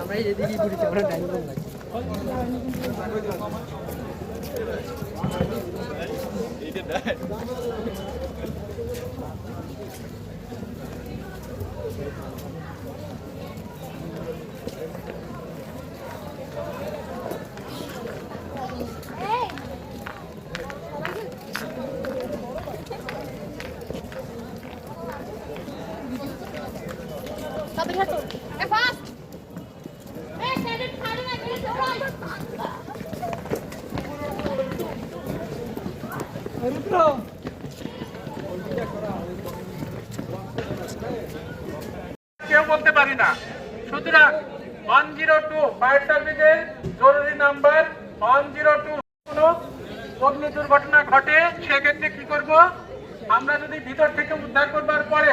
আমরা এই যেদিকে ঘুরেছি আমরা টাইম কম লাগে. Get কেউ বলতে পারি না। সুতরাং ওয়ান জিরো টু ফায়ার সার্ভিসের জরুরি নাম্বার ওয়ান জিরো টু কোনো অগ্নি দুর্ঘটনা ঘটে, সেক্ষেত্রে কি করব? আমরা যদি ভিতর থেকে উদ্ধার করবার পরে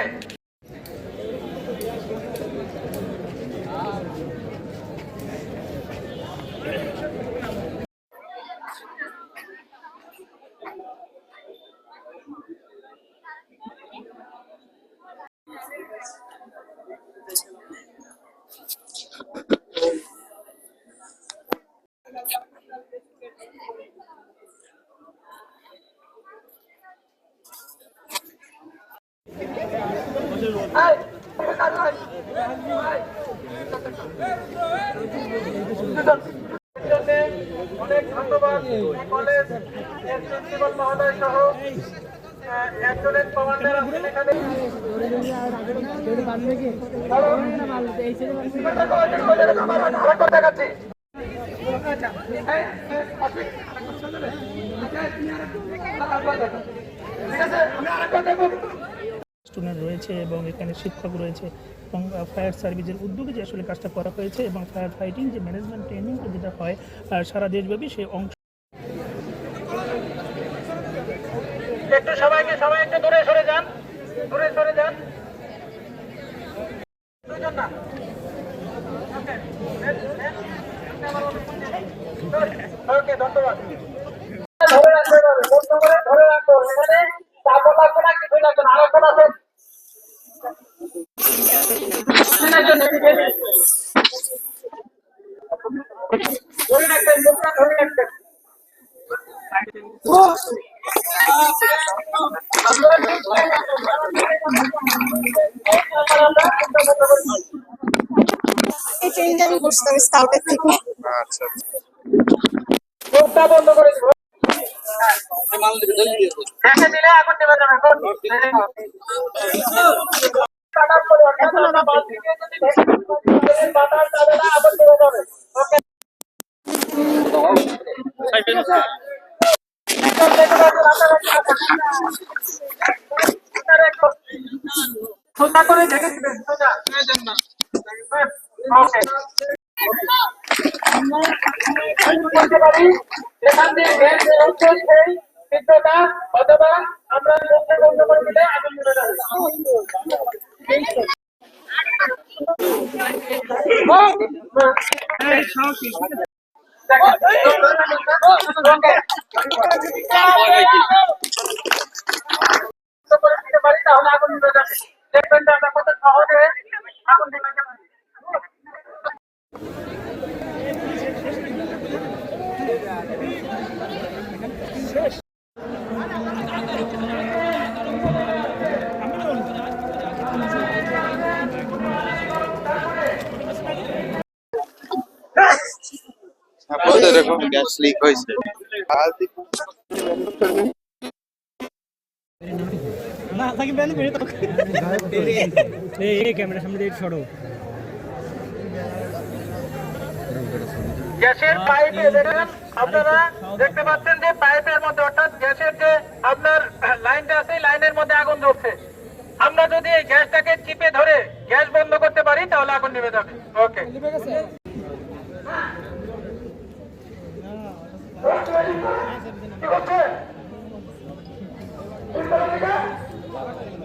অনেক ধন্যবাদ কলেজ মহোদয় সহ একজনের কমান্ডার এখানে দেখাচ্ছি ঠিক আছে আমি আরেকবার দেখব স্টুডেন্ট রয়েছে এবং এখানে শিক্ষক রয়েছে এবং ফায়ার সার্ভিসের উদ্যোগে যে আসলে কাজটা করা হয়েছে এবং ফায়ার ফাইটিং যে ম্যানেজমেন্ট ট্রেনিং যেটা হয় সারা দেশব্যাপী সেই অংশ একটু সবাইকে সরে যান। যান। ধন্যবাদ। ধরে রাখতে হবে, ধরে রাখতে হবে এখানে চাপও লাগবে না কিছু লাগবে না আরেকজন আছেন তিনজন এদিকে এদিকে। ধরে রাখবেন মুখটা ধরে রাখবেন এই ট্রেনটা আমি করছিলাম স্কাউটের থেকে মুখটা বন্ধ করে দিব দেখে দিলে আগুন নেমে যাবে কাটার পরে অর্থাৎ আমরা বালতি দিয়ে যদি ঢেকে দিই, বাতাস যাবে না, আগুন নেমে যাবে। Okay? সোজা করে ঢেকে দিবেন সোজা ওকে বলতে পারি এখান দিয়ে বের হচ্ছে সেই তীব্রতা অথবা আমরা মুখে বন্ধ করে দিলে আগুন ধরে যাবে তাহলে আগুন সামনে দিয়ে গ্যাসের পাইপে দেখেন আপনারা দেখতে পাচ্ছেন যে পাইপের মধ্যে অর্থাৎ গ্যাসের যে আপনার লাইনটা আছে লাইনের মধ্যে আগুন ধরছে আমরা যদি এই গ্যাসটাকে চিপে ধরে গ্যাস বন্ধ করতে পারি তাহলে আগুন নিভে যাবে। ওকে